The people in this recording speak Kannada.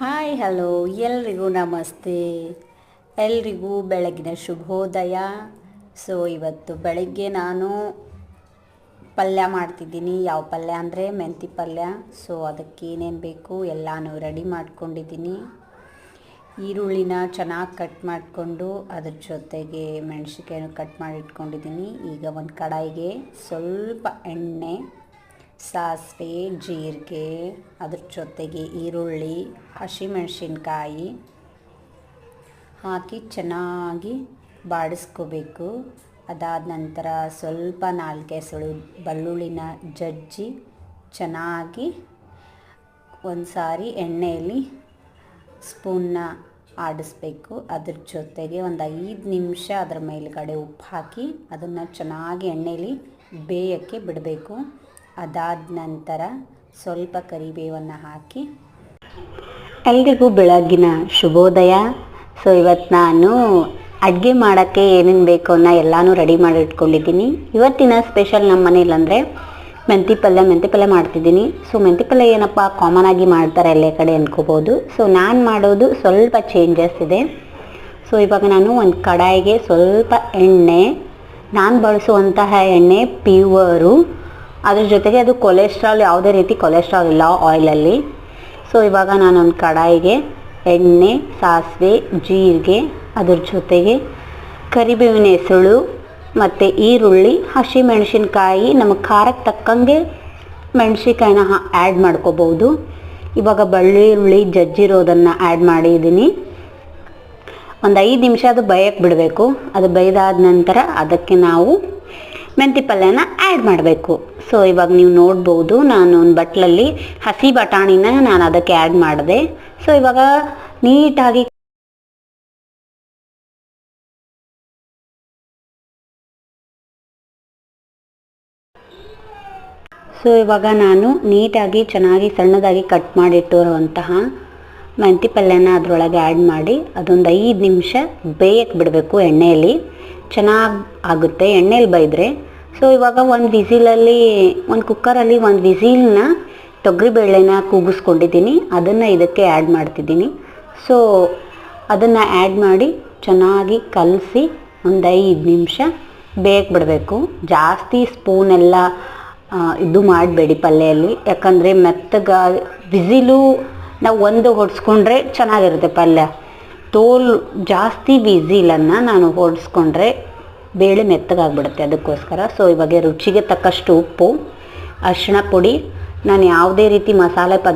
Hi, hello. ಎಲ್ರಿಗೂ ನಮಸ್ತೆ. ಎಲ್ರಿಗೂ ಬೆಳಗಿನ ಶುಭೋದಯ. ಸೊ ಇವತ್ತು ಬೆಳಗ್ಗೆ ನಾನು ಪಲ್ಯ ಮಾಡ್ತಿದ್ದೀನಿ. ಯಾವ ಪಲ್ಯ ಅಂದರೆ ಮೆಂತಿ ಪಲ್ಯ. ಸೊ ಅದಕ್ಕೆ ಏನೇನು ಬೇಕು ಎಲ್ಲನೂ ರೆಡಿ ಮಾಡ್ಕೊಂಡಿದ್ದೀನಿ. ಈರುಳ್ಳಿನ ಚೆನ್ನಾಗಿ ಕಟ್ ಮಾಡಿಕೊಂಡು ಅದ್ರ ಜೊತೆಗೆ ಮೆಣಸಿನ್ಕಾಯನ್ನು ಕಟ್ ಮಾಡಿಟ್ಕೊಂಡಿದ್ದೀನಿ. ಈಗ ಒಂದು ಕಡಾಯಿಗೆ ಸ್ವಲ್ಪ ಎಣ್ಣೆ ಸಾಸಿವೆ, ಜೀರಿಗೆ, ಅದ್ರ ಜೊತೆಗೆ ಈರುಳ್ಳಿ, ಹಸಿಮೆಣಸಿನ್ಕಾಯಿ ಹಾಕಿ ಚೆನ್ನಾಗಿ ಬಾಡಿಸ್ಕೋಬೇಕು. ಅದಾದ ನಂತರ ಸ್ವಲ್ಪ ನಾಲ್ಕೆ ಸುಳು ಬೆಳ್ಳುಳ್ಳಿನ ಜಜ್ಜಿ ಚೆನ್ನಾಗಿ ಒಂದು ಸಾರಿ ಎಣ್ಣೆಯಲ್ಲಿ ಸ್ಪೂನ್ನ ಆಡಿಸ್ಬೇಕು. ಅದ್ರ ಜೊತೆಗೆ ಒಂದು ಐದು ನಿಮಿಷ ಅದರ ಮೇಲ್ಗಡೆ ಉಪ್ಪು ಹಾಕಿ ಅದನ್ನು ಚೆನ್ನಾಗಿ ಎಣ್ಣೆಯಲ್ಲಿ ಬೇಯೋಕ್ಕೆ ಬಿಡಬೇಕು. ಅದಾದ ನಂತರ ಸ್ವಲ್ಪ ಕರಿಬೇವನ್ನು ಹಾಕಿ, ಎಲ್ರಿಗೂ ಬೆಳಗ್ಗಿನ ಶುಭೋದಯ. ಸೊ ಇವತ್ತು ನಾನು ಅಡುಗೆ ಮಾಡೋಕ್ಕೆ ಏನೇನು ಬೇಕು ಅನ್ನೋ ಎಲ್ಲನೂ ರೆಡಿ ಮಾಡಿ ಇಟ್ಕೊಂಡಿದ್ದೀನಿ. ಇವತ್ತಿನ ಸ್ಪೆಷಲ್ ನಮ್ಮ ಮನೇಲಿ ಅಂದರೆ ಮೆಂತಿ ಪಲ್ಯ ಮೆಂತಿ ಪಲ್ಯ ಮಾಡ್ತಿದ್ದೀನಿ. ಸೊ ಮೆಂತಿ ಪಲ್ಯ ಏನಪ್ಪ ಕಾಮನ್ ಆಗಿ ಮಾಡ್ತಾರೆ ಎಲ್ಲ ಕಡೆ ಅಂದ್ಕೋಬೋದು ಸೊ ನಾನು ಮಾಡೋದು ಸ್ವಲ್ಪ ಚೇಂಜಸ್ ಇದೆ. ಸೊ ಇವಾಗ ನಾನು ಒಂದು ಕಡಾಯಿಗೆ ಸ್ವಲ್ಪ ಎಣ್ಣೆ, ನಾನು ಬಳಸುವಂತಹ ಎಣ್ಣೆ ಪ್ಯೂವರು ಅದ್ರ ಜೊತೆಗೆ ಅದು ಕೊಲೆಸ್ಟ್ರಾಲ್ ಯಾವುದೇ ರೀತಿ ಕೊಲೆಸ್ಟ್ರಾಲ್ ಇಲ್ಲ ಆಯಿಲಲ್ಲಿ ಸೊ ಇವಾಗ ನಾನೊಂದು ಕಡಾಯಿಗೆ ಎಣ್ಣೆ, ಸಾಸಿವೆ, ಜೀರಿಗೆ, ಅದ್ರ ಜೊತೆಗೆ ಕರಿಬೇವಿನ ಹೆಸಳು ಮತ್ತು ಈರುಳ್ಳಿ ಹಸಿ ಮೆಣಸಿನ್ಕಾಯಿ ನಮಗೆ ಖಾರಕ್ಕೆ ತಕ್ಕಂಗೆ ಮೆಣಸಿನ್ಕಾಯಿನ ಆ್ಯಡ್ ಮಾಡ್ಕೋಬೋದು ಇವಾಗ ಬೆಳ್ಳುಳ್ಳಿ ಜಜ್ಜಿರೋದನ್ನು ಆ್ಯಡ್ ಮಾಡಿದ್ದೀನಿ. ಒಂದು ಐದು ನಿಮಿಷ ಅದು ಬೇಯಕ್ಕೆ ಬಿಡಬೇಕು. ಅದು ಬೈದಾದ ನಂತರ ಅದಕ್ಕೆ ನಾವು ಮೆಂತಿ ಪಲ್ಯನ ಆ್ಯಡ್ ಮಾಡಬೇಕು. ಸೊ ಇವಾಗ ನೀವು ನೋಡ್ಬೋದು, ನಾನು ಒಂದು ಬಟ್ಲಲ್ಲಿ ಹಸಿ ಬಟಾಣಿನ ನಾನು ಅದಕ್ಕೆ ಆ್ಯಡ್ ಮಾಡಿದೆ. ಸೊ ಇವಾಗ ನೀಟಾಗಿ ಸೊ ಇವಾಗ ನಾನು ನೀಟಾಗಿ ಚೆನ್ನಾಗಿ ಸಣ್ಣದಾಗಿ ಕಟ್ ಮಾಡಿಟ್ಟಿರುವಂತಹ ಮೆಂತಿ ಪಲ್ಯನ ಅದರೊಳಗೆ ಆ್ಯಡ್ ಮಾಡಿ, ಅದೊಂದು ಐದು ನಿಮಿಷ ಬೇಯಕ್ಕೆ ಬಿಡಬೇಕು ಎಣ್ಣೆಯಲ್ಲಿ. ಚೆನ್ನಾಗಿ ಆಗುತ್ತೆ. ಎಣ್ಣೆಯಲ್ಲಿ ಬೈದರೆ ಸೊ ಇವಾಗ ಒಂದು ವಿಸಿಲಲ್ಲಿ ಒಂದು ಕುಕ್ಕರಲ್ಲಿ ಒಂದು ವಿಸಿಲ್ನ ತೊಗರಿಬೇಳೆನ ಕೂಗಿಸ್ಕೊಂಡಿದ್ದೀನಿ. ಅದನ್ನು ಇದಕ್ಕೆ ಆ್ಯಡ್ ಮಾಡ್ತಿದ್ದೀನಿ. ಸೊ ಅದನ್ನು ಆ್ಯಡ್ ಮಾಡಿ ಚೆನ್ನಾಗಿ ಕಲಸಿ ಒಂದು ಐದು ನಿಮಿಷ ಬೇಕು ಬಿಡಬೇಕು. ಜಾಸ್ತಿ ಸ್ಪೂನೆಲ್ಲ ಇದು ಮಾಡಬೇಡಿ ಪಲ್ಯಲ್ಲಿ ಯಾಕಂದರೆ ಮೆತ್ತಗ, ಬಿಸಿಲು ನಾವು ಒಂದು ಹೊಡೆಸ್ಕೊಂಡ್ರೆ ಚೆನ್ನಾಗಿರುತ್ತೆ ಪಲ್ಯ. ತೋಲ್ ಜಾಸ್ತಿ ಬಿಸಿಲನ್ನು ನಾನು ಹೊಡ್ಸ್ಕೊಂಡ್ರೆ ಬೇಳೆ ಮೆತ್ತಗಾಗ್ಬಿಡುತ್ತೆ ಅದಕ್ಕೋಸ್ಕರ. ಸೊ ಇವಾಗ ರುಚಿಗೆ ತಕ್ಕಷ್ಟು ಉಪ್ಪು, ಅರಿಶಿಣ ಪುಡಿ. ನಾನು ಯಾವುದೇ ರೀತಿ ಮಸಾಲೆ ಪದಾರ್ಥ